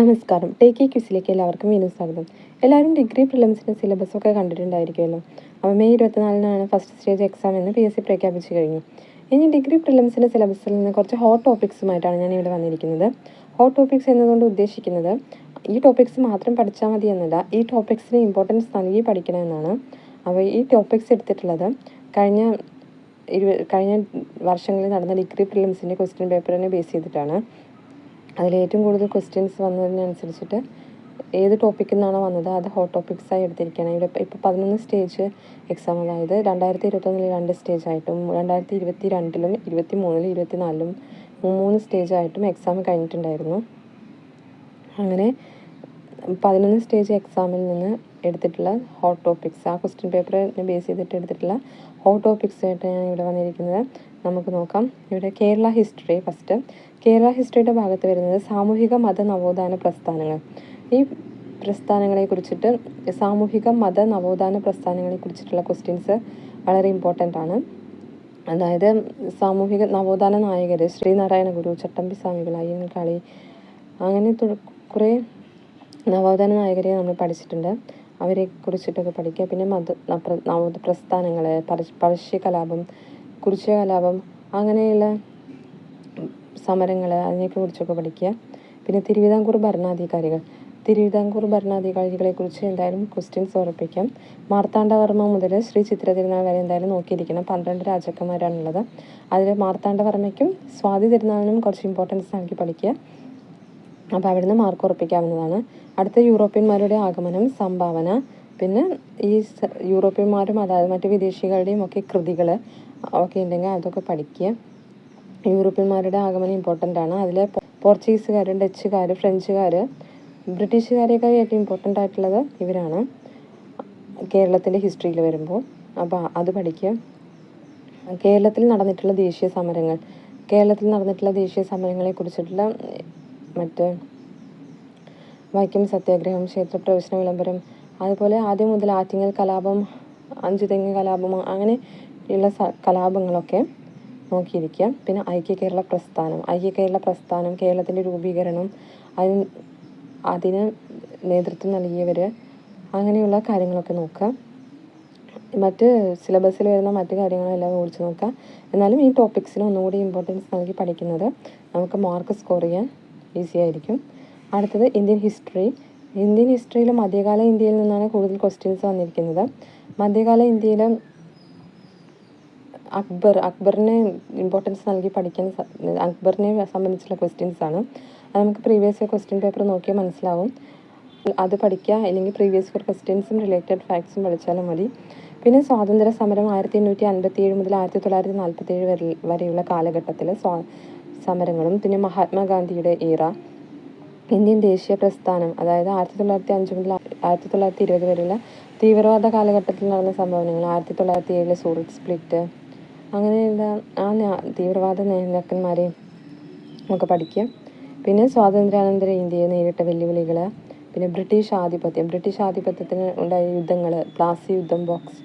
നമസ്കാരം. ടേക്ക് ഈ ക്യൂസിലേക്ക് എല്ലാവർക്കും വീണ്ടും സ്വാഗതം. എല്ലാവരും ഡിഗ്രി പ്രിലിംസിന്റെ സിലബസൊക്കെ കണ്ടിട്ടുണ്ടായിരിക്കുമല്ലോ. അപ്പോൾ മെയ് ഇരുപത്തിനാലിനാണ് ഫസ്റ്റ് സ്റ്റേജ് എക്സാം എന്ന് പി എസ് സി പ്രഖ്യാപിച്ചു കഴിഞ്ഞു. ഇനി ഡിഗ്രി പ്രിലിംസിന്റെ സിലബസിൽ നിന്ന് കുറച്ച് ഹോട്ട് ടോപ്പിക്സുമായിട്ടാണ് ഞാൻ ഇവിടെ വന്നിരിക്കുന്നത്. ഹോട്ട് ടോപ്പിക്സ് എന്നതുകൊണ്ട് ഉദ്ദേശിക്കുന്നത് ഈ ടോപ്പിക്സ് മാത്രം പഠിച്ചാൽ മതി എന്നല്ല ഈ ടോപ്പിക്സിന് ഇമ്പോർട്ടൻസ് നൽകി പഠിക്കണമെന്നാണ് അപ്പോൾ ഈ ടോപ്പിക്സ് എടുത്തിട്ടുള്ളത് കഴിഞ്ഞ ഇരു കഴിഞ്ഞ വർഷങ്ങളിൽ നടന്ന ഡിഗ്രി പ്രിലിംസിന്റെ ക്വസ്റ്റ്യൻ പേപ്പറിനെ ബേസ് ചെയ്തിട്ടാണ്. അതിൽ ഏറ്റവും കൂടുതൽ ക്വസ്റ്റ്യൻസ് വന്നതിനനുസരിച്ചിട്ട് ഏത് ടോപ്പിക്കിൽ നിന്നാണോ വന്നത് അത് ഹോട്ട് ടോപ്പിക്സായി എടുത്തിരിക്കുകയാണ് ഇവിടെ ഇപ്പോൾ പതിനൊന്ന് സ്റ്റേജ് എക്സാം അതായത് രണ്ടായിരത്തി ഇരുപത്തൊന്നിൽ രണ്ട് സ്റ്റേജ് ആയിട്ടും രണ്ടായിരത്തി ഇരുപത്തി രണ്ടിലും ഇരുപത്തി മൂന്നിലും ഇരുപത്തി നാലിലും മൂന്ന് സ്റ്റേജ് ആയിട്ടും എക്സാം കഴിഞ്ഞിട്ടുണ്ടായിരുന്നു. അങ്ങനെ പതിനൊന്ന് സ്റ്റേജ് എക്സാമിൽ നിന്ന് എടുത്തിട്ടുള്ള ഹോട്ട് ടോപ്പിക്സ് ആ ക്വസ്റ്റ്യൻ പേപ്പറിനെ ബേസ് ചെയ്തിട്ട് എടുത്തിട്ടുള്ള ഹോട്ട് ടോപ്പിക്സ് ആയിട്ട് ഞാൻ ഇവിടെ വന്നിരിക്കുന്നത്. നമുക്ക് നോക്കാം. ഇവിടെ കേരള ഹിസ്റ്ററി ഫസ്റ്റ് കേരള ഹിസ്റ്ററിയുടെ ഭാഗത്ത് വരുന്നത് സാമൂഹിക മത നവോത്ഥാന പ്രസ്ഥാനങ്ങൾ. ഈ പ്രസ്ഥാനങ്ങളെ കുറിച്ചിട്ട് സാമൂഹിക മത നവോത്ഥാന പ്രസ്ഥാനങ്ങളെ കുറിച്ചിട്ടുള്ള ക്വസ്റ്റ്യൻസ് വളരെ ഇമ്പോർട്ടന്റ് ആണ്. അതായത് സാമൂഹിക നവോത്ഥാന നായകർ ശ്രീനാരായണ ഗുരു ചട്ടമ്പി സ്വാമികൾ അയ്യൻകാളി അങ്ങനെ കുറേ നവോത്ഥാന നായകരെ നമ്മൾ പഠിച്ചിട്ടുണ്ട്. അവരെ കുറിച്ചിട്ടൊക്കെ പഠിക്കുക. പിന്നെ മത നവോത്ഥാന പ്രസ്ഥാനങ്ങൾ പഴശ്ശി കലാപം കുറിച്ച കലാപം അങ്ങനെയുള്ള സമരങ്ങൾ അതിനെയൊക്കെ കുറിച്ചൊക്കെ പഠിക്കുക. പിന്നെ തിരുവിതാംകൂർ ഭരണാധികാരികൾ. തിരുവിതാംകൂർ ഭരണാധികാരികളെ കുറിച്ച് എന്തായാലും ക്വസ്റ്റ്യൻസ് ഉറപ്പിക്കാം. മാർത്താണ്ഡവർമ്മ മുതൽ ശ്രീ ചിത്ര തിരുനാൾ വരെ എന്തായാലും നോക്കിയിരിക്കണം. പന്ത്രണ്ട് രാജാക്കന്മാരാണുള്ളത്. അതിൽ മാർത്താണ്ഡവർമ്മയ്ക്കും സ്വാതി തിരുനാളിനും കുറച്ച് ഇമ്പോർട്ടൻസ് നൽകി പഠിക്കുക. അപ്പോൾ അവിടുന്ന് മാർക്ക് ഉറപ്പിക്കാവുന്നതാണ്. അടുത്ത യൂറോപ്യന്മാരുടെ ആഗമനം സംഭാവന പിന്നെ ഈ യൂറോപ്യന്മാരും അതായത് മറ്റു വിദേശികളുടെയും ഒക്കെ കൃതികൾ ഒക്കെ ഉണ്ടെങ്കിൽ അതൊക്കെ പഠിക്കുക. യൂറോപ്യന്മാരുടെ ആഗമനം ഇമ്പോർട്ടന്റ് ആണ്. അതിൽ പോർച്ചുഗീസുകാർ ഡച്ചുകാർ ഫ്രഞ്ചുകാർ ബ്രിട്ടീഷുകാരെയൊക്കെ ഏറ്റവും ഇമ്പോർട്ടന്റ് ആയിട്ടുള്ളത് ഇവരാണ്. കേരളത്തിന്റെ ഹിസ്റ്ററിയിൽ വരുമ്പോൾ. അപ്പോൾ അത് പഠിക്കുക. കേരളത്തിൽ നടന്നിട്ടുള്ള ദേശീയ സമരങ്ങൾ. കേരളത്തിൽ നടന്നിട്ടുള്ള ദേശീയ സമരങ്ങളെ കുറിച്ചിട്ടുള്ള മറ്റ് വൈക്കം സത്യാഗ്രഹം ക്ഷേത്രപ്രവേശന വിളംബരം അതുപോലെ ആദ്യം മുതൽ ആറ്റിങ്ങൽ കലാപം അഞ്ചുതെങ്ങ് കലാപം അങ്ങനെ ഉള്ള കലാപങ്ങളൊക്കെ നോക്കിയിരിക്കുക പിന്നെ ഐക്യ കേരള പ്രസ്ഥാനം. ഐക്യ കേരള പ്രസ്ഥാനം കേരളത്തിന്റെ രൂപീകരണം അതിന് അതിന് നേതൃത്വം നൽകിയവർ അങ്ങനെയുള്ള കാര്യങ്ങളൊക്കെ നോക്കുക മറ്റ് സിലബസിൽ വരുന്ന മറ്റ് കാര്യങ്ങളെല്ലാം ഓടിച്ചു നോക്കുക എന്നാലും ഈ ടോപ്പിക്സിന് ഒന്നുകൂടി ഇമ്പോർട്ടൻസ് നൽകി പഠിക്കുന്നത് നമുക്ക് മാർക്ക് സ്കോർ ചെയ്യാൻ ഈസി ആയിരിക്കും. അടുത്തത് ഇന്ത്യൻ ഹിസ്റ്ററി. ഇന്ത്യൻ ഹിസ്റ്ററിയിൽ മധ്യകാല ഇന്ത്യയിൽ നിന്നാണ് കൂടുതൽ ക്വസ്റ്റ്യൻസ് വന്നിരിക്കുന്നത്. മധ്യകാല ഇന്ത്യയിൽ അക്ബർ അക്ബറിനെ ഇമ്പോർട്ടൻസ് നൽകി പഠിക്കാൻ അക്ബറിനെ സംബന്ധിച്ചുള്ള ക്വസ്റ്റ്യൻസ് ആണ്. അത് നമുക്ക് പ്രീവിയസ് ഇയർ ക്വസ്റ്റ്യൻ പേപ്പർ നോക്കിയാൽ മനസ്സിലാവും. അത് പഠിക്കുക അല്ലെങ്കിൽ പ്രീവിയസ് ഇയർ ക്വസ്റ്റ്യൻസും റിലേറ്റഡ് ഫാക്ട്സും പഠിച്ചാലും മതി. പിന്നെ സ്വാതന്ത്ര്യ സമരം ആയിരത്തി എണ്ണൂറ്റി അൻപത്തി ഏഴ് മുതൽ ആയിരത്തി തൊള്ളായിരത്തി നാൽപ്പത്തി ഏഴ് വരെ വരെയുള്ള കാലഘട്ടത്തിൽ സ്വാ സമരങ്ങളും പിന്നെ മഹാത്മാഗാന്ധിയുടെ ഈറ ഇന്ത്യൻ ദേശീയ പ്രസ്ഥാനം അതായത് ആയിരത്തി തൊള്ളായിരത്തി അഞ്ച് മുതൽ ആയിരത്തി തൊള്ളായിരത്തി ഇരുപത് വരെയുള്ള തീവ്രവാദ കാലഘട്ടത്തിൽ നടന്ന സംഭവങ്ങൾ ആയിരത്തി തൊള്ളായിരത്തി ഏഴിലെ സൂറത്ത് സ്പ്ലിറ്റ് അങ്ങനെയുള്ള ആ തീവ്രവാദ നേതാക്കന്മാരെയും ഒക്കെ പഠിക്കുക. പിന്നെ സ്വാതന്ത്ര്യാനന്തര ഇന്ത്യയെ നേരിട്ട വെല്ലുവിളികൾ പിന്നെ ബ്രിട്ടീഷ് ആധിപത്യം ബ്രിട്ടീഷ് ആധിപത്യത്തിന് ഉണ്ടായ യുദ്ധങ്ങൾ പ്ലാസി യുദ്ധം ബോക്സ്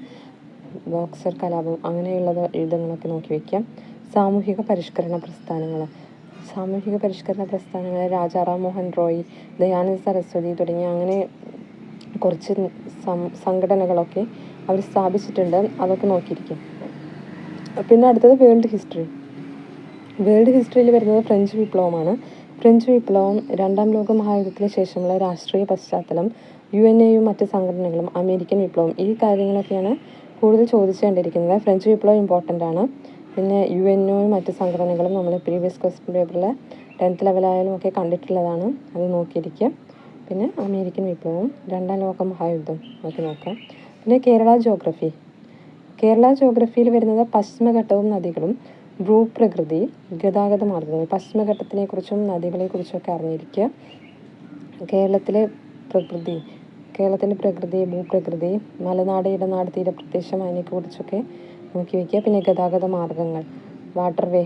ബോക്സർ കലാപം അങ്ങനെയുള്ള യുദ്ധങ്ങളൊക്കെ നോക്കി വയ്ക്കാം സാമൂഹിക പരിഷ്കരണ പ്രസ്ഥാനങ്ങൾ സാമൂഹിക പരിഷ്കരണ പ്രസ്ഥാനങ്ങൾ രാജാറാം മോഹൻ റോയ് ദയാനന്ദ സരസ്വതി തുടങ്ങിയ അങ്ങനെ കുറച്ച് സംഘടനകളൊക്കെ അവർ സ്ഥാപിച്ചിട്ടുണ്ട്. അതൊക്കെ നോക്കിയിരിക്കും. പിന്നെ അടുത്തത് വേൾഡ് ഹിസ്റ്ററി. വേൾഡ് ഹിസ്റ്ററിയിൽ വരുന്നത് ഫ്രഞ്ച് വിപ്ലവമാണ്. ഫ്രഞ്ച് വിപ്ലവം രണ്ടാം ലോക മഹായുദ്ധത്തിന് ശേഷമുള്ള രാഷ്ട്രീയ പശ്ചാത്തലം യു എൻ എയും മറ്റ് സംഘടനകളും അമേരിക്കൻ വിപ്ലവം ഈ കാര്യങ്ങളൊക്കെയാണ് കൂടുതൽ ചോദിച്ചു കണ്ടിരിക്കുന്നത്. ഫ്രഞ്ച് വിപ്ലവം ഇമ്പോർട്ടന്റ് ആണ്. പിന്നെ യു എൻ ഒയും മറ്റ് സംഘടനകളും നമ്മൾ പ്രീവിയസ് ക്വസ്റ്റ്യൻ പേപ്പറിൽ ടെൻത്ത് ലെവലായാലും ഒക്കെ കണ്ടിട്ടുള്ളതാണ്. അത് നോക്കിയിരിക്കുക പിന്നെ അമേരിക്കൻ വിപ്ലവം രണ്ടാം ലോക മഹായുദ്ധം ഒക്കെ നോക്കാം. പിന്നെ കേരള ജോഗ്രഫി കേരള ജോഗ്രഫിയിൽ വരുന്നത് പശ്ചിമഘട്ടവും നദികളും ഭൂപ്രകൃതി ഗതാഗത മാർഗങ്ങൾ പശ്ചിമഘട്ടത്തിനെ കുറിച്ചും നദികളെ ഒക്കെ അറിഞ്ഞിരിക്കുക. കേരളത്തിലെ പ്രകൃതി കേരളത്തിന്റെ പ്രകൃതി ഭൂപ്രകൃതി മലനാട് ഇടനാട് തീരപ്രദേശം അതിനെക്കുറിച്ചൊക്കെ നോക്കി വയ്ക്കുക പിന്നെ ഗതാഗത മാർഗങ്ങൾ. വാട്ടർ വേ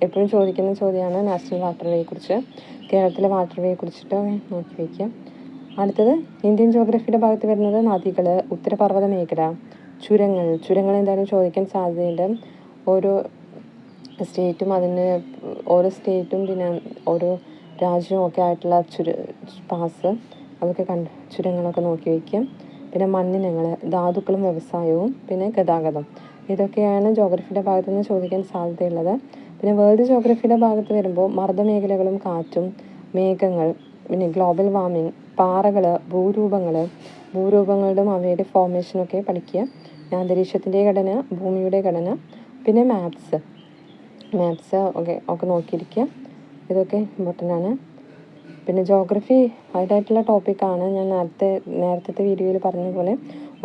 എപ്പോഴും ചോദിക്കുന്ന ചോദ്യമാണ് നാഷണൽ വാട്ടർ വേയെ കുറിച്ച് കേരളത്തിലെ വാട്ടർ വേയെ കുറിച്ചിട്ട് നോക്കി വയ്ക്കുക അടുത്തത് ഇന്ത്യൻ ജോഗ്രഫിയുടെ ഭാഗത്ത് വരുന്നത് നദികൾ ഉത്തരപർവത മേഖല ചുരങ്ങൾ. ചുരങ്ങൾ എന്തായാലും ചോദിക്കാൻ സാധ്യതയുണ്ട്. ഓരോ സ്റ്റേറ്റും അതിന് ഓരോ സ്റ്റേറ്റും പിന്നെ ഓരോ രാജ്യവും ഒക്കെ ആയിട്ടുള്ള ചുര പാസ് അതൊക്കെ കണ്ട് ചുരങ്ങളൊക്കെ നോക്കി വയ്ക്കുക പിന്നെ മണ്ണിനങ്ങൾ ധാതുക്കളും വ്യവസായവും പിന്നെ ഗതാഗതം. ഇതൊക്കെയാണ് ജോഗ്രഫിയുടെ ഭാഗത്ത് നിന്ന് ചോദിക്കാൻ സാധ്യതയുള്ളത്. പിന്നെ വേൾഡ് ജോഗ്രഫിയുടെ ഭാഗത്ത് വരുമ്പോൾ മർദ്ദമേഖലകളും കാറ്റും മേഘങ്ങൾ പിന്നെ ഗ്ലോബൽ വാർമിംഗ് പാറകൾ ഭൂരൂപങ്ങൾ ഭൂരൂപങ്ങളുടെയും അവയുടെ ഫോർമേഷനൊക്കെ പഠിക്കുക. അന്തരീക്ഷത്തിന്റെ ഘടന ഭൂമിയുടെ ഘടന പിന്നെ മാപ്സ് മാപ്സ് ഒക്കെ ഒക്കെ നോക്കിയിരിക്കുക. ഇതൊക്കെ ഇമ്പോർട്ടന്റ് ആണ്. പിന്നെ ജോഗ്രഫി അതായിട്ടുള്ള ടോപ്പിക്കാണ് ഞാൻ നേരത്തെ നേരത്തെ വീഡിയോയിൽ പറഞ്ഞ പോലെ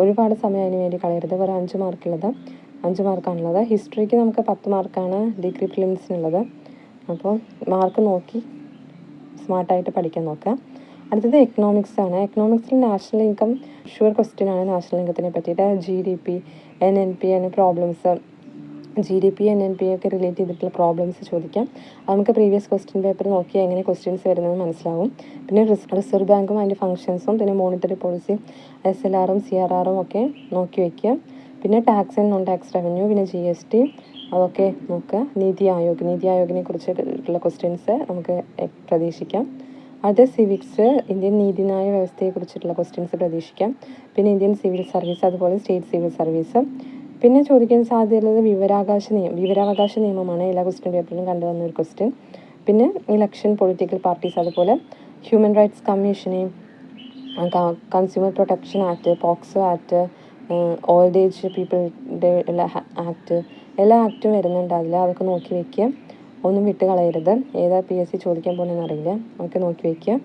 ഒരുപാട് സമയം അതിന് വേണ്ടി കളയരുത്. ഒരു അഞ്ച് മാർക്കുള്ളത് അഞ്ച് മാർക്കാണുള്ളത് ഹിസ്റ്ററിക്ക് നമുക്ക് പത്ത് മാർക്കാണ് ഡിഗ്രി പ്രിലിംസിനുള്ളത് അപ്പോൾ മാർക്ക് നോക്കി സ്മാർട്ടായിട്ട് പഠിക്കാൻ നോക്കുക അടുത്തത് എക്കണോമിക്സ് ആണ്. എക്കണോമിക്സിൽ നാഷണൽ ഇൻകം ഷുവർ ക്വസ്റ്റ്യൻ ആണ്. നാഷണൽ ഇൻകത്തിനെ പറ്റിയിട്ട് G D P N N P എന്നീ problems G D P N N P ഒക്കെ റിലേറ്റ് ചെയ്തിട്ടുള്ള പ്രോബ്ലംസ് ചോദിക്കാം. അത് നമുക്ക് പ്രീവിയസ് ക്വസ്റ്റ്യൻ പേപ്പർ നോക്കിയാൽ എങ്ങനെ ക്വസ്റ്റ്യൻസ് വരുന്നത് മനസ്സിലാവും. പിന്നെ റിസർവ് ബാങ്കും അതിന്റെ ഫംഗ്ഷൻസും പിന്നെ മോണിറ്ററി പോളിസി എസ് എൽ ആറും സി ആർ ആറും ഒക്കെ നോക്കി വയ്ക്കുക. പിന്നെ tax and non tax revenue പിന്നെ ജി എസ് ടി അതൊക്കെ നോക്കുക. നീതി ആയോഗ് നീതി ആയോഗിനെ കുറിച്ചുള്ള ക്വസ്റ്റ്യൻസ് നമുക്ക് പ്രതീക്ഷിക്കാം. അത് സിവിക്സ് ഇന്ത്യൻ നീതിന്യായ വ്യവസ്ഥയെക്കുറിച്ചിട്ടുള്ള ക്വസ്റ്റ്യൻസ് പ്രതീക്ഷിക്കാം. പിന്നെ ഇന്ത്യൻ സിവിൽ സർവീസ് അതുപോലെ സ്റ്റേറ്റ് സിവിൽ സർവീസ് പിന്നെ ചോദിക്കാൻ സാധ്യതയുള്ളത് വിവരാവകാശ നിയമം വിവരാവകാശ നിയമമാണ് എല്ലാ ക്വസ്റ്റ്യൻ പേപ്പറിലും കണ്ടുവന്ന ഒരു ക്വസ്റ്റ്യൻ പിന്നെ ഇലക്ഷൻ പൊളിറ്റിക്കൽ പാർട്ടീസ് അതുപോലെ human rights കമ്മീഷനെയും consumer protection act POCSO act old age പീപ്പിളുടെ എല്ലാ ആക്ട് എല്ലാ ആക്റ്റും വരുന്നുണ്ട്. അതിൽ അതൊക്കെ നോക്കി വയ്ക്കുക ഒന്നും വിട്ട് കളയരുത്. ഏതാ പി എസ് സി ചോദിക്കാൻ പോകുന്നതെന്ന് അറിയില്ല. നോക്കി വയ്ക്കുക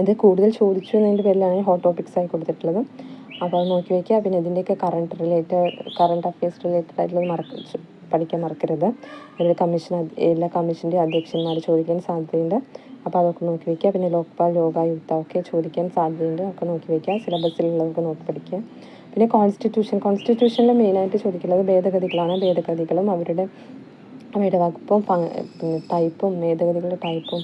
ഇത് കൂടുതൽ ചോദിച്ചു എന്നതിന്റെ പേരിലാണ് ഹോട്ട് ടോപ്പിക്സ് ആയി കൊടുത്തിട്ടുള്ളത്. അപ്പോൾ അത് നോക്കി വയ്ക്കുക പിന്നെ ഇതിന്റെയൊക്കെ current related current affairs related ആയിട്ടുള്ളത് മറക്ക പഠിക്കാൻ മറക്കരുത്. ഒരു കമ്മീഷൻ എല്ലാ കമ്മീഷന്റെ അധ്യക്ഷന്മാർ ചോദിക്കാൻ സാധ്യതയുണ്ട്. അപ്പോൾ അതൊക്കെ നോക്കി വയ്ക്കുക പിന്നെ ലോക്പാൽ ലോകായുക്ത ഒക്കെ ചോദിക്കാൻ സാധ്യതയുണ്ട്. ഒക്കെ നോക്കി വയ്ക്കുക സിലബസിലുള്ളതൊക്കെ നോക്കി പഠിക്കുക പിന്നെ കോൺസ്റ്റിറ്റ്യൂഷൻ കോൺസ്റ്റിറ്റ്യൂഷനിൽ മെയിനായിട്ട് ചോദിക്കുന്നത് ഭേദഗതികളാണ്. ഭേദഗതികളും അവരുടെ അവയുടെ വകുപ്പും പിന്നെ ടൈപ്പും ഭേദഗതികളുടെ ടൈപ്പും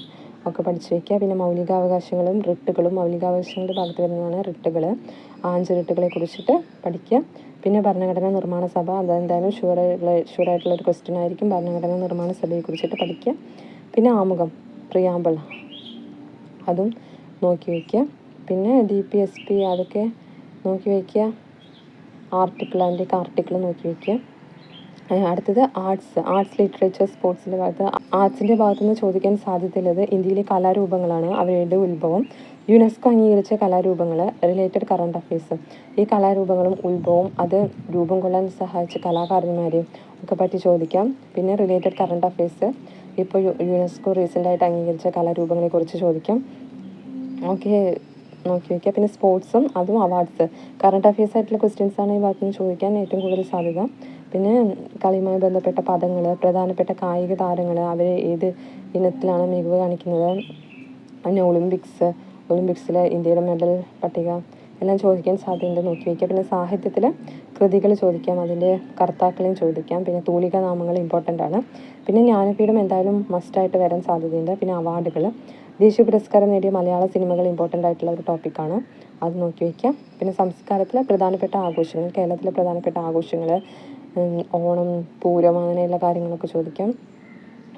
ഒക്കെ പഠിച്ചു വയ്ക്കുക. പിന്നെ മൗലികാവകാശങ്ങളും റിട്ടുകളും മൗലികാവകാശങ്ങളുടെ ഭാഗത്ത് വരുന്നതാണ് റിട്ടുകൾ ആഞ്ച് റിട്ടുകളെ കുറിച്ചിട്ട് പഠിക്കുക. പിന്നെ ഭരണഘടനാ നിർമ്മാണ സഭ അതെന്തായാലും ഷുവറായിട്ടുള്ള ഷുവറായിട്ടുള്ള ഒരു ക്വസ്റ്റ്യൻ ആയിരിക്കും. ഭരണഘടനാ നിർമ്മാണ സഭയെ കുറിച്ചിട്ട് പഠിക്കുക. പിന്നെ ആമുഖം പ്രിയാമ്പിൾ അതും നോക്കി വയ്ക്കുക പിന്നെ ഡി പി എസ് പി അതൊക്കെ നോക്കി വയ്ക്കുക ആർട്ടിക്കിൾ അതിന്റെയൊക്കെ ആർട്ടിക്കിൾ നോക്കി വയ്ക്കുക അടുത്തത് ആർട്സ് ആർട്സ് ലിറ്ററേച്ചർ സ്പോർട്സിന്റെ ഭാഗത്ത്. ആർട്സിന്റെ ഭാഗത്തുനിന്ന് ചോദിക്കാൻ സാധ്യതയുള്ളത് ഇന്ത്യയിലെ കലാരൂപങ്ങളാണ്. അവയുടെ ഉത്ഭവം. യുനെസ്കോ അംഗീകരിച്ച കലാരൂപങ്ങൾ റിലേറ്റഡ് കറണ്ട് അഫയേഴ്സ് ഈ കലാരൂപങ്ങളും ഉത്ഭവവും അത് രൂപം കൊള്ളാൻ സഹായിച്ച കലാകാരന്മാരെയും ഒക്കെ പറ്റി ചോദിക്കാം. പിന്നെ റിലേറ്റഡ് കറണ്ട് അഫയേഴ്സ് ഇപ്പോൾ യുനെസ്കോ റീസെന്റായിട്ട് അംഗീകരിച്ച കലാരൂപങ്ങളെ കുറിച്ച് ചോദിക്കാം. ഓക്കെ നോക്കി വയ്ക്കുക പിന്നെ സ്പോർട്സും അതും അവാർഡ്സ് കറണ്ട് അഫയേഴ്സ് ആയിട്ടുള്ള ക്വസ്റ്റ്യൻസ് ആണ് ഈ ഭാഗത്തുനിന്ന് ചോദിക്കാൻ ഏറ്റവും കൂടുതൽ സാധ്യത. പിന്നെ കളിയുമായി ബന്ധപ്പെട്ട പദങ്ങൾ പ്രധാനപ്പെട്ട കായിക താരങ്ങൾ അവരെ ഏത് ഇനത്തിലാണ് മികവ് കാണിക്കുന്നത്? പിന്നെ ഒളിമ്പിക്സ് ഒളിമ്പിക്സിൽ ഇന്ത്യയുടെ മെഡൽ പട്ടിക എല്ലാം ചോദിക്കാൻ സാധ്യതയുണ്ട്. നോക്കി വയ്ക്കുക പിന്നെ സാഹിത്യത്തിൽ കൃതികൾ ചോദിക്കാം. അതിന്റെ കർത്താക്കളെയും ചോദിക്കാം. പിന്നെ തൂലിക നാമങ്ങൾ ഇമ്പോർട്ടന്റ് ആണ്. പിന്നെ ജ്ഞാനപീഠം എന്തായാലും മസ്റ്റായിട്ട് വരാൻ സാധ്യതയുണ്ട്. പിന്നെ അവാർഡുകൾ ദേശീയ പുരസ്കാരം നേടിയ മലയാള സിനിമകൾ ഇമ്പോർട്ടന്റ് ആയിട്ടുള്ള ഒരു ടോപ്പിക്കാണ് അത് നോക്കി വയ്ക്കാം പിന്നെ സംസ്കാരത്തിലെ പ്രധാനപ്പെട്ട ആഘോഷങ്ങൾ കേരളത്തിലെ പ്രധാനപ്പെട്ട ആഘോഷങ്ങൾ ഓണം പൂരം അങ്ങനെയുള്ള കാര്യങ്ങളൊക്കെ ചോദിക്കാം.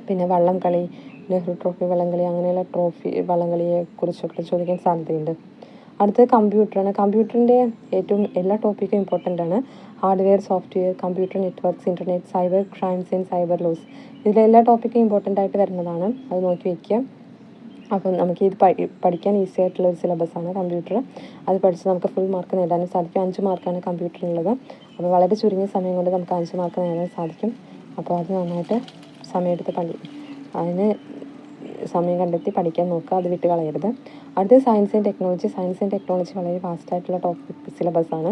പിന്നെ വള്ളംകളി നെഹ്റു ട്രോഫി വള്ളംകളി അങ്ങനെയുള്ള ട്രോഫി വള്ളംകളിയെ കുറിച്ചൊക്കെ ചോദിക്കാൻ സാധ്യതയുണ്ട്. അടുത്തത് കമ്പ്യൂട്ടറാണ് കമ്പ്യൂട്ടറിന്റെ ഏറ്റവും എല്ലാ ടോപ്പിക്കും ഇമ്പോർട്ടന്റ് ആണ്. Hardware software computer networks internet cyber crimes and cyber laws ഇതിലെ എല്ലാ ടോപ്പിക്കും ഇമ്പോർട്ടന്റ് ആയിട്ട് വരുന്നതാണ്. അത് നോക്കി വയ്ക്കുക അപ്പം നമുക്ക് ഇത് പഠിക്കാൻ ഈസി ആയിട്ടുള്ള ഒരു സിലബസാണ് കമ്പ്യൂട്ടർ അത് പഠിച്ച് നമുക്ക് ഫുൾ മാർക്ക് നേടാനും സാധിക്കും. അഞ്ച് മാർക്കാണ് കമ്പ്യൂട്ടറിനുള്ളത് അപ്പോൾ വളരെ ചുരുങ്ങിയ സമയം കൊണ്ട് നമുക്ക് അഞ്ച് മാർക്ക് നേടാൻ സാധിക്കും. അപ്പോൾ അത് നന്നായിട്ട് സമയമെടുത്ത് പഠി അതിന് സമയം കണ്ടെത്തി പഠിക്കാൻ നോക്കുക അത് വിട്ട് കളയരുത്. അടുത്ത science and technology science and technology വളരെ ഫാസ്റ്റ് ആയിട്ടുള്ള ടോപ്പിക് സിലബസാണ്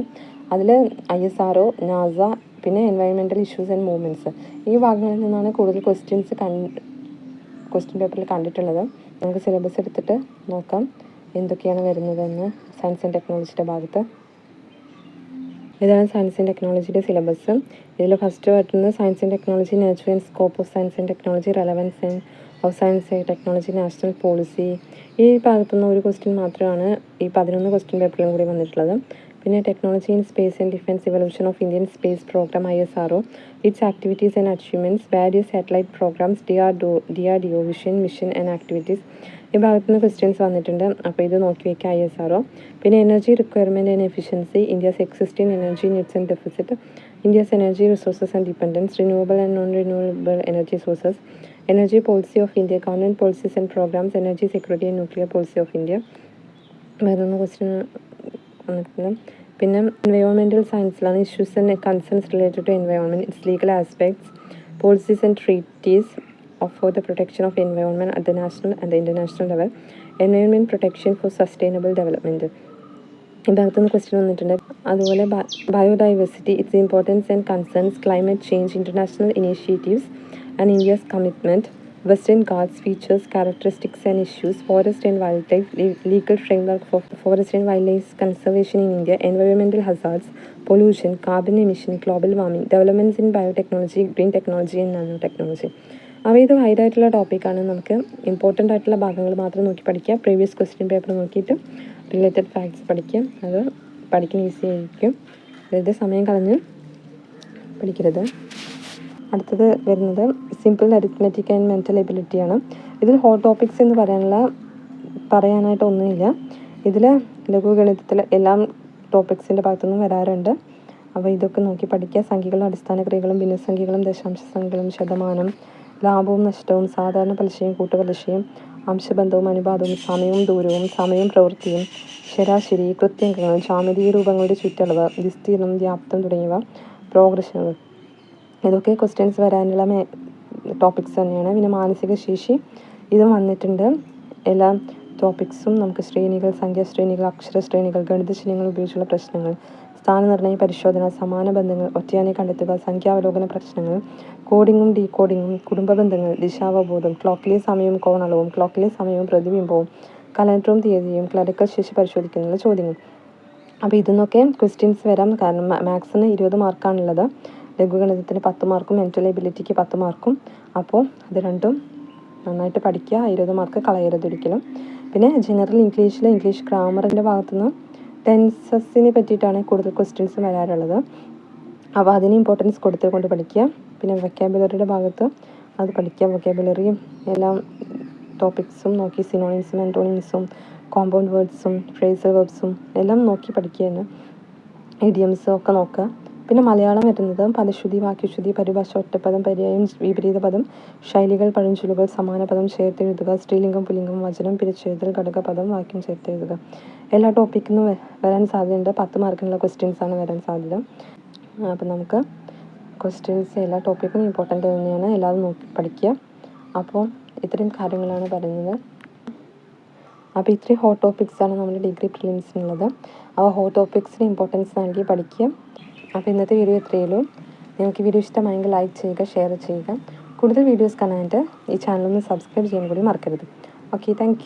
അതിൽ I S R O NASA പിന്നെ എൻവയൺമെന്റൽ ഇഷ്യൂസ് ആൻഡ് മൂവ്മെന്റ്സ് ഈ ഭാഗങ്ങളിൽ നിന്നാണ് കൂടുതൽ ക്വസ്റ്റ്യൻസ് കണ്ട് ക്വസ്റ്റ്യൻ പേപ്പറിൽ കണ്ടിട്ടുള്ളത്. നമുക്ക് സിലബസ് എടുത്തിട്ട് നോക്കാം എന്തൊക്കെയാണ് വരുന്നതെന്ന് സയൻസ് ആൻഡ് ടെക്നോളജിയുടെ ഭാഗത്ത്. ഇതാണ് സയൻസ് ആൻഡ് ടെക്നോളജിയുടെ സിലബസ് ഇതിൽ ഫസ്റ്റ് വരുന്നത് science and technology nature and scope of science and technology relevance and of science technology national policy ഈ ഭാഗത്തുനിന്ന് ഒരു ക്വസ്റ്റ്യൻ മാത്രമാണ് ഈ പതിനൊന്ന് ക്വസ്റ്റ്യൻ പേപ്പറിലും കൂടി വന്നിട്ടുള്ളത്. പിന്നെ technology in space and defence evolution of Indian space programme I S R O its activities and achievements various satellite programmes D R Dr D R D O vision mission and activities ഈ ഭാഗത്തു നിന്ന് questions വന്നിട്ടുണ്ട്. അപ്പോൾ ഇത് നോക്കി വയ്ക്കുക I S R O പിന്നെ energy requirement and efficiency India's existing energy needs and deficit India's energy resources and dependence renewable and non renewable energy sources energy policy of India government policies and programmes energy security and nuclear policy of India വേറൊന്ന് question വന്നിട്ടുണ്ട്. പിന്നെ എൻവയോൺമെന്റൽ സയൻസിലാണ് issues and concerns related to environment its legal aspects policies and treaties for the protection of environment at the national and the international level environment protection for sustainable development. ഈ ഭാഗത്തു നിന്ന് question വന്നിട്ടുണ്ട്. അതുപോലെ biodiversity its importance and concerns climate change international initiatives western Ghats features characteristics and issues forest and wild life legal framework for forest and wild life conservation in India എൻവയോൺമെന്റൽ hazards pollution carbon emission global warming developments in biotechnology green technology and nano technology അപ്പോൾ ഇത് wide ആയിട്ടുള്ള ടോപ്പിക്കാണ്. നമുക്ക് important ആയിട്ടുള്ള ഭാഗങ്ങൾ മാത്രം നോക്കി പഠിക്കുക പ്രീവിയസ് ക്വസ്റ്റ്യൻ പേപ്പർ നോക്കിയിട്ട് റിലേറ്റഡ് ഫാക്ട്സ് പഠിക്കുക അത് പഠിക്കാൻ ഈസി ആയിരിക്കും. അതായത് സമയം കളഞ്ഞ് പഠിക്കരുത്. അടുത്തത് വരുന്നത് സിമ്പിൾ അരിത്മെറ്റിക് ആൻഡ് മെന്റൽ എബിലിറ്റിയാണ് ഇതിൽ ഹോട്ട് ടോപ്പിക്സ് എന്ന് പറയാനുള്ള പറയാനായിട്ട് ഒന്നുമില്ല. ഇതിൽ ലഘുഗണിതത്തിൽ എല്ലാം ടോപ്പിക്സിന്റെ ഭാഗത്തുനിന്നും വരാറുണ്ട്. അപ്പോൾ ഇതൊക്കെ നോക്കി പഠിക്കുക. സംഖ്യകളും അടിസ്ഥാന ക്രിയകളും ഭിന്നസംഖ്യകളും ദശാംശ സംഖ്യകളും ശതമാനം ലാഭവും നഷ്ടവും സാധാരണ പലിശയും കൂട്ടുപലിശയും അംശബന്ധവും അനുപാതവും സമയവും ദൂരവും സമയവും പ്രവൃത്തിയും ശരാശരി കൃത്യംഗങ്ങൾ ജാമിതീയ രൂപങ്ങളുടെ ചുറ്റളവ് വിസ്തീർണം വ്യാപ്തം തുടങ്ങിയവ പ്രോഗ്രഷനുകൾ ഇതൊക്കെ ക്വസ്റ്റ്യൻസ് വരാനുള്ള മേ ടോപ്പിക്സ് തന്നെയാണ്. പിന്നെ മാനസിക ശേഷി ഇതും വന്നിട്ടുണ്ട്. എല്ലാ ടോപ്പിക്സും നമുക്ക് ശ്രേണികൾ സംഖ്യാശ്രേണികൾ അക്ഷരശ്രേണികൾ ഗണിതശ്രേണികൾ ഉപയോഗിച്ചുള്ള പ്രശ്നങ്ങൾ സ്ഥാനനിർണയ പരിശോധന സമാന ബന്ധങ്ങൾ ഒറ്റയാനെ കണ്ടെത്തുക സംഖ്യാവലോകന പ്രശ്നങ്ങൾ കോഡിങ്ങും ഡീകോഡിങ്ങും കുടുംബ ബന്ധങ്ങൾ ദിശാവബോധം ക്ലോക്കിലെ സമയവും കോണളവും ക്ലോക്കിലെ സമയവും പ്രതിബിംബവും കലണ്ടറും തീയതിയും ക്ലറിക്കൽ ശേഷി പരിശോധിക്കുന്നതിനുള്ള ചോദ്യങ്ങൾ. അപ്പോൾ ഇതിന്നൊക്കെ ക്വസ്റ്റ്യൻസ് വരാം. കാരണം മാത്സിന് ഇരുപത് മാർക്കാണുള്ളത് ലഘുഗണിതത്തിന് പത്ത് മാർക്കും മെന്റൽ എബിലിറ്റിക്ക് പത്ത് മാർക്കും. അപ്പോൾ അത് രണ്ടും നന്നായിട്ട് പഠിക്കുക ഇരുപത് മാർക്ക് കളയരുത് ഒരിക്കലും. പിന്നെ ജനറൽ ഇംഗ്ലീഷിൽ ഇംഗ്ലീഷ് ഗ്രാമറിന്റെ ഭാഗത്തുനിന്ന് ടെൻസസിനെ പറ്റിയിട്ടാണ് കൂടുതൽ ക്വസ്റ്റ്യൻസ് വരാറുള്ളത്. അപ്പോൾ അതിന് ഇമ്പോർട്ടൻസ് കൊടുത്തുകൊണ്ട് പഠിക്കുക. പിന്നെ വെക്കാബുലറിയുടെ ഭാഗത്ത് അത് പഠിക്കുക. വൊക്കാബുലറിയും എല്ലാം ടോപ്പിക്സും നോക്കി സിനോണിംസും ആന്റോണിംസും കോമ്പൗണ്ട് വേർഡ്സും ഫ്രേസൽ വേർഡ്സും എല്ലാം നോക്കി പഠിക്കുക തന്നെ ഇഡിയംസും ഒക്കെ നോക്കുക. പിന്നെ മലയാളം വരുന്നത് പദശുദ്ധി വാക്യശുദ്ധി പരിഭാഷ ഒറ്റപ്പദം പര്യായം വിപരീത പദം ശൈലികൾ പഴഞ്ചൊല്ലുകൾ സമാന പദം ചേർത്തെഴുതുക സ്ത്രീലിംഗം പുല്ലിംഗം വചനം പിരിച്ചെഴുതൽ ഘടകപദം വാക്യം ചേർത്തെഴുതുക. എല്ലാ ടോപ്പിക്കിൽ നിന്നും വരാൻ സാധ്യതയുണ്ട്. പത്ത് മാർക്കിനുള്ള ക്വസ്റ്റ്യൻസ് ആണ് വരാൻ സാധ്യത. അപ്പം നമുക്ക് ക്വസ്റ്റ്യൻസ് എല്ലാ ടോപ്പിക്കും ഇമ്പോർട്ടന്റ് തന്നെയാണ്. എല്ലാവരും നോക്കി പഠിക്കുക അപ്പോൾ ഇത്രയും കാര്യങ്ങളാണ് പറയുന്നത് അപ്പോൾ ഇത്രയും ഹോട്ട് ടോപ്പിക്സാണ് നമ്മുടെ ഡിഗ്രി പ്രിലിംസിനുള്ളത് ആ ഹോട്ട് ടോപ്പിക്സിന് ഇമ്പോർട്ടൻസ് നൽകി പഠിക്കുക അപ്പോൾ ഇന്നത്തെ വീഡിയോ ഇത്രയുള്ളൂ നിങ്ങൾക്ക് വീഡിയോ ഇഷ്ടമായെങ്കിൽ ലൈക്ക് ചെയ്യുക ഷെയർ ചെയ്യുക. കൂടുതൽ വീഡിയോസ് കാണാനായിട്ട് ഈ ചാനലൊന്ന് സബ്സ്ക്രൈബ് ചെയ്യാൻ കൂടി മറക്കരുത്. Okay thank